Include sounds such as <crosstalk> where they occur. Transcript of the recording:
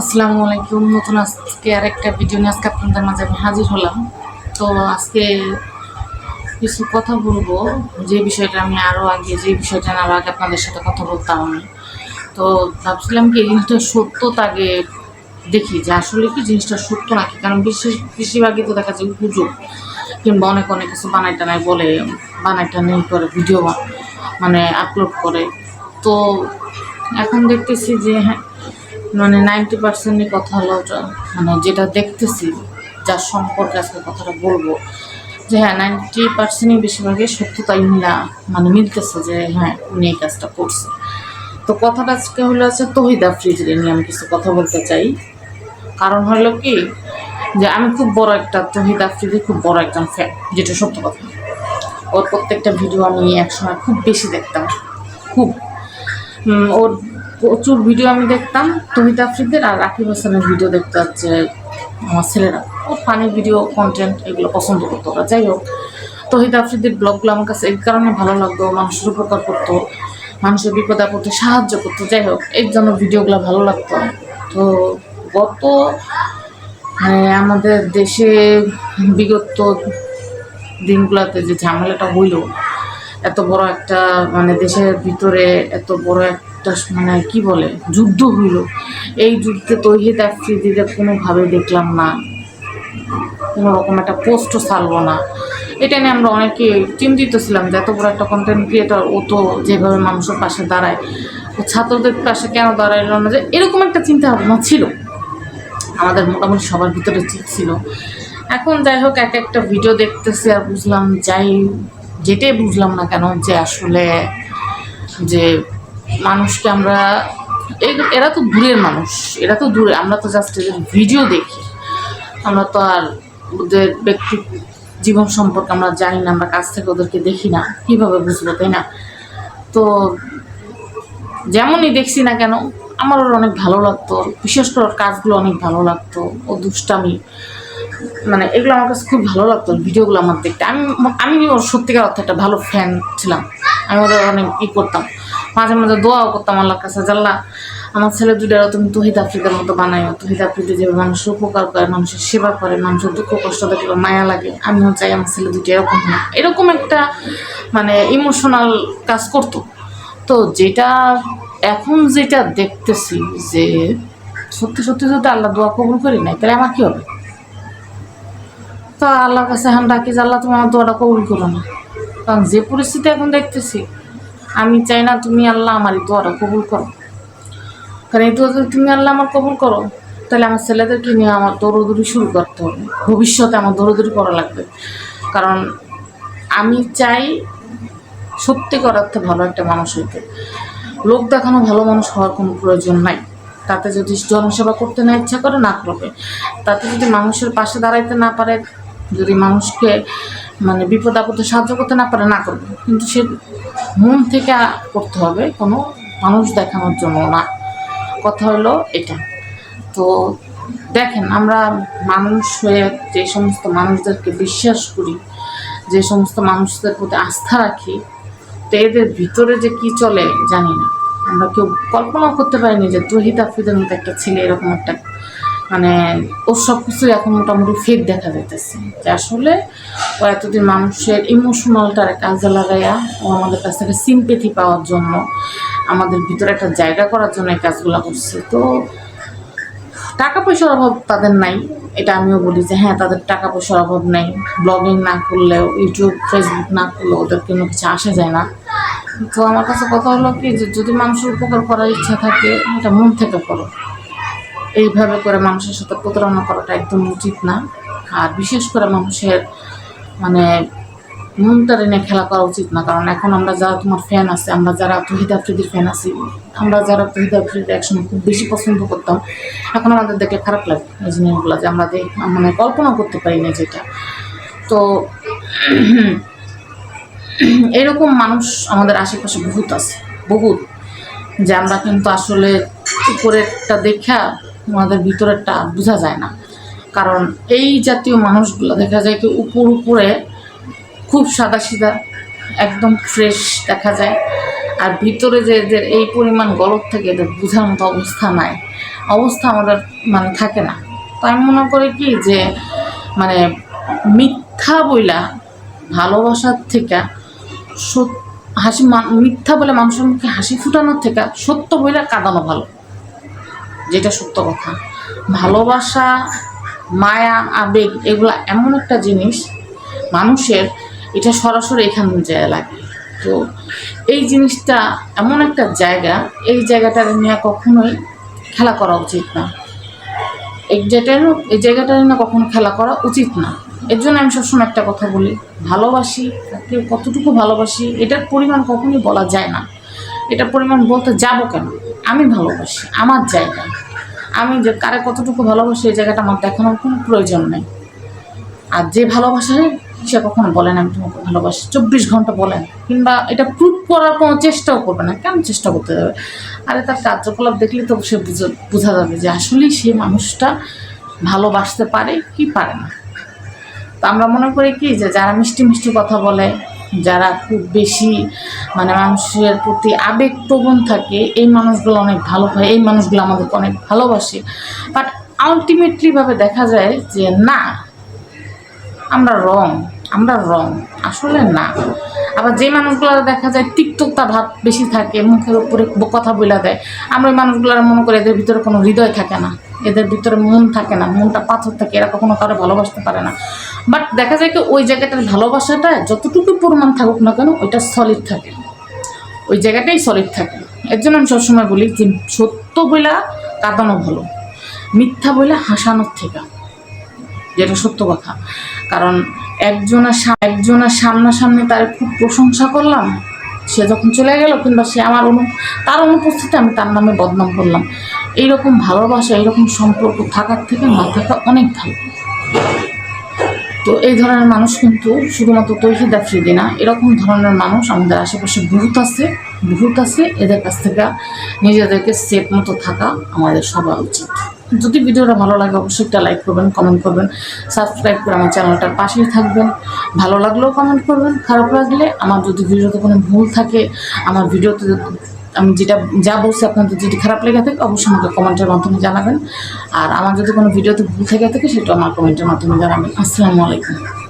আসসালামু আলাইকুম। নতুন আজকে আর একটা ভিডিও নিয়ে আজকে আপনাদের মাঝে আমি হাজির হলাম। তো আজকে কিছু কথা বলব। যে বিষয়টা আমি আরও আগে, যে বিষয়টা আরও আগে আপনাদের সাথে কথা বলতাম আমি। তো ভাবছিলাম কি জিনিসটা সত্যতা আগে দেখি যে আসলে কি জিনিসটা সত্য নাকি? কারণ বিশেষ বেশিরভাগই তো দেখা যায় গুজব কিংবা অনেক অনেক কিছু বানাই টানাই বলে বানাই টানাই করে, ভিডিও মানে আপলোড করে। তো এখন দেখতেছি যে হ্যাঁ মানে নাইনটি পার্সেন্টই কথা হলো ওটা- মানে যেটা দেখতেছি, যার সম্পর্কে আজকে কথাটা বলব, যে হ্যাঁ নাইনটি পার্সেন্টই বেশিরভাগই সত্যতাই মিলা মানে মিলতেছে যে হ্যাঁ উনি এই কাজটা করছে। তো কথাটা আজকে হলো আছে তহিদা ফ্রিজরে নিয়ে আমি কিছু কথা বলতে চাই। কারণ হলো কি, যে আমি খুব বড় একটা তহিদা ফ্রিজে খুব বড় একজন ফ্যান যেটা সত্য কথা। ওর প্রত্যেকটা ভিডিও আমি একসময় খুব বেশি দেখতাম, খুব। ওর প্রচুর ভিডিও আমি দেখতাম তহিদ আফ্রিদের আর রাকিব হাসানের ভিডিও দেখতে হচ্ছে আমার ছেলেরা। ও ফানি ভিডিও কন্টেন্ট এগুলো পছন্দ করতো ওরা। যাই হোক, তহিদ আফ্রিদের ব্লগগুলো আমার কাছে এই কারণে ভালো লাগতো, মানুষের উপকার করতো, মানুষের বিপদ আপদে সাহায্য করতো। যাই হোক, এর জন্য ভিডিওগুলো ভালো লাগতো। তো গত মানে আমাদের দেশে বিগত দিনগুলোতে যে ঝামেলাটা হইল, এত বড় একটা মানে দেশের ভিতরে এত বড় একটা মানে কি বলে? যুদ্ধ হইল। এই যুদ্ধে তহিদ আফ্রিদিদের কোনোভাবে দেখলাম না। কোনো রকম একটা পোস্টও ছাড়লো না। এটা নিয়ে আমরা অনেকে চিন্তিত ছিলাম যে এত বড় একটা কন্টেন্ট ক্রিয়েটর ও তো যেভাবে মানুষের পাশে দাঁড়ায়, ও ছাত্রদের পাশে কেন দাঁড়াইলো না? যে এরকম একটা চিন্তা ভাবনা ছিল। আমাদের মোটামুটি সবার ভিতরে ঠিক ছিল। এখন যাই হোক, এক একটা ভিডিও দেখতেছি আর বুঝলাম যাই, যেটাই বুঝলাম না কেন যে আসলে যে মানুষকে আমরা এরা তো দূরের মানুষ, এরা তো দূরে, আমরা তো জাস্ট এদের ভিডিও দেখি। আমরা তো আর ওদের ব্যক্তি জীবন সম্পর্কে আমরা জানি না, আমরা কাছ থেকে ওদেরকে দেখি না, কীভাবে বুঝব, তাই না? তো যেমনই দেখছি না কেন আমার ওর অনেক ভালো লাগতো, বিশেষ করে ওর কাজগুলো অনেক ভালো লাগতো, ও দুষ্টামি মানে এগুলো আমার কাছে খুব ভালো লাগতো ভিডিওগুলো আমার দেখতে। আমি আমি ওর সত্যিকার অর্থে একটা ভালো ফ্যান ছিলাম, আমি ওদের অনেক ই করতাম। মাঝে মাঝে দোয়াও করতাম আল্লাহর কাছে জাল্লা আমার ছেলে দুটারও তুমি তহিদ আফ্রিদের মতো বানাই তহিদ আফ্রিদি যেভাবে মানুষের উপকার করে, মানুষের সেবা করে, মানুষের দুঃখ কষ্ট দেখলে মায়া লাগে। আমিও চাই আমার ছেলে দুটো এরকম এরকম একটা মানে ইমোশনাল কাজ করতো। তো যেটা এখন যেটা দেখতেছি যে সত্যি সত্যি যদি আল্লাহ দোয়া কবুল করি নাই, তাহলে আমার কী হবে? তো আল্লাহর কাছে এখন ডাকি যে, আল্লাহ, তুমি আমার দোয়াটা কবুল করো না। কারণ যে পরিস্থিতি এখন দেখতেছি আমি চাই না তুমি আল্লাহ আমার এই দোয়াটা কবুল করো। কারণ এই দোয়া যদি তুমি আল্লাহ আমার কবুল করো, তাহলে আমার ছেলেদেরকে নিয়ে আমার দৌড়দৌড়ি শুরু করতে হবে। ভবিষ্যতে আমার দৌড়দৌড়ি করা লাগবে। কারণ আমি চাই সত্যিকার অর্থে ভালো একটা মানুষ হইতে। লোক দেখানো ভালো মানুষ হওয়ার কোনো প্রয়োজন নাই। তাতে যদি জনসেবা করতে না ইচ্ছা করে, না করবে। তাতে যদি মানুষের পাশে দাঁড়াইতে না পারে, যদি মানুষকে মানে বিপদ আপদে সাহায্য করতে না পারে, না করবে। কিন্তু সে মন থেকে করতে হবে, কোনো মানুষ দেখানোর জন্য না। কথা হলো এটা। তো দেখেন, আমরা মানুষ হয়ে যে সমস্ত মানুষদেরকে বিশ্বাস করি, যে সমস্ত মানুষদের প্রতি আস্থা রাখি, তো এদের ভিতরে যে কি চলে জানি না। আমরা কেউ কল্পনাও করতে পারিনি যে তহিদ আফ্রিদের মতো একটা ছেলে এরকম একটা মানে ওর সব কিছু এখন মোটামুটি ফেক দেখা যাইতেছে। যে আসলে ও এতদিন মানুষের ইমোশনালটার কাজে লাগাইয়া ও আমাদের কাছ থেকে সিম্পেথি পাওয়ার জন্য, আমাদের ভিতরে একটা জায়গা করার জন্য এই কাজগুলো করছে। তো টাকা পয়সার অভাব তাদের নাই, এটা আমিও বলি যে হ্যাঁ তাদের টাকা পয়সার অভাব নেই। ব্লগিং না করলেও ইউটিউব ফেসবুক না করলেও ওদের কোনো কিছু আসে যায় না। তো আমার কাছে কথা হলো কি, যে যদি মানুষের উপকার করার ইচ্ছা থাকে, এটা মন থেকে করো। এইভাবে করে মানুষের সাথে প্রতারণা করাটা একদম উচিত না। আর বিশেষ করে মানুষের মানে মনটা টেনে খেলা করা উচিত না। কারণ এখন আমরা যারা তোমার ফ্যান আছে, আমরা যারা তহিদ আফ্রিদির ফ্যান আছি, আমরা যারা তহিদ আফ্রিদি একসময় খুব বেশি পছন্দ করতাম, এখন আমাদের দেখলে খারাপ লাগে এই জিনিসগুলো যে আমরা মানে কল্পনা করতে পারি না যেটা। তো <clears throat> এরকম মানুষ আমাদের আশেপাশে বহুত আছে, বহুত। যে আমরা কিন্তু আসলে উপরেরটা দেখা আমাদের ভিতরেরটা বোঝা যায় না। কারণ এই জাতীয় মানুষগুলো দেখা যায় কি উপর উপরে খুব সাদা সিধা একদম ফ্রেশ দেখা যায়। আর ভিতরে যে এদের এই পরিমাণ গলত থেকে, এদের বোঝার মতো অবস্থা নাই। অবস্থা আমাদের মানে থাকে না। তো আমি মনে করি কি যে মানে মিথ্যা বইলা ভালোবাসার থেকে সত্য হাসি মিথ্যা বলে মানুষের মুখে হাসি ফুটানোর থেকে সত্য বইলা কাঁদানো ভালো। যেটা সত্য কথা। ভালোবাসা, মায়া, আবেগ এগুলা এমন একটা জিনিস, মানুষের এটা সরাসরি এখান যায় লাগে। তো এই জিনিসটা এমন একটা জায়গা, এই জায়গাটা নিয়ে কখনোই খেলা করা উচিত না। এই জায়গাটা এই জায়গাটা নিয়ে কখনো খেলা করা উচিত না। এর জন্য আমি সবসময় একটা কথা বলি, ভালোবাসি, তাকে কতটুকু ভালোবাসি, এটার পরিমাণ কখনোই বলা যায় না। এটার পরিমাণ বলতে যাব কেন? আমি ভালোবাসি, আমার জায়গা। আমি যে কারে কতটুকু ভালোবাসি, এই জায়গাটা আমার দেখানোর কোনো প্রয়োজন নেই। আর যে ভালোবাসে, সে কখনো বলেন আমি তোমাকে ভালোবাসি। চব্বিশ ঘণ্টা বলেন কিংবা এটা প্রুভ করার কোনো চেষ্টাও করবে না। কেন চেষ্টা করতে যাবে? আরে তার কার্যকলাপ দেখলে তো সে বোঝা যাবে যে আসলেই সে মানুষটা ভালোবাসতে পারে কি পারে না। তো আমরা মনে করি কি যে যারা মিষ্টি মিষ্টি কথা বলে যারা খুব বেশি মানে মানুষের প্রতি আবেগপ্রবণ থাকে, এই মানুষগুলো অনেক ভালো হয়, এই মানুষগুলো আমাদেরকে অনেক ভালোবাসে। বাট আলটিমেটলিভাবে দেখা যায় যে, না, আমরা রং আমরা রং আসলে না। আবার যে মানুষগুলো দেখা যায় তিক্ততা ভাব বেশি থাকে, মুখের উপরে কথা বলে দেয়, আমরা মানুষগুলো মনে করি এদের ভিতরে কোনো হৃদয় থাকে না, এদের ভিতরে মন থাকে না, মনটা পাথর থাকে, এরা কখনো কারও ভালোবাসতে পারে না। বাট দেখা যায় কি ওই জায়গাটার ভালোবাসাটা যতটুকু পরিমাণ থাকুক না কেন, ওইটা সলিড থাকে। ওই জায়গাটাই সলিড থাকে। এর জন্য আমি সবসময় বলি যে সত্য বইলা কাঁদানো ভালো, মিথ্যা বইলা হাসানোর থেকে। যেটা সত্য কথা। কারণ একজনের একজনের সামনাসামনি তার খুব প্রশংসা করলাম। সে যখন চলে গেল কিংবা সে আমার অনু তার অনুপস্থিতি আমি তার নামে বদনাম করলাম। এইরকম ভালোবাসা, এইরকম সম্পর্ক থাকার থেকে না থাকা অনেক ভালো। তো এই ধরনের মানুষ কিন্তু শুধুমাত্র তৈহিদ আফ্রিদি না, এরকম ধরনের মানুষ আমাদের আশেপাশে বহুত আছে বহুত আছে। এদের কাছ থেকে নিজেদেরকে সেফ মতো থাকা আমাদের সবার উচিত। যদি ভিডিওটা ভালো লাগে, অবশ্যই একটা লাইক করবেন কমেন্ট করবেন সাবস্ক্রাইব করে আমার চ্যানেলটার পাশেই থাকবেন। ভালো লাগলেও কমেন্ট করবেন, খারাপ লাগলে আমার যদি ভিডিওতে কোনো ভুল থাকে, আমার ভিডিওতে আমি যেটা, যা বলছি আপনাদের যদি খারাপ লেগে থাকে, অবশ্যই আমাকে কমেন্টের মাধ্যমে জানাবেন। আর আমার যদি কোনো ভিডিওতে ভুল থেকে থাকে সেটা আমার কমেন্টের মাধ্যমে জানাবেন। আসসালামু আলাইকুম।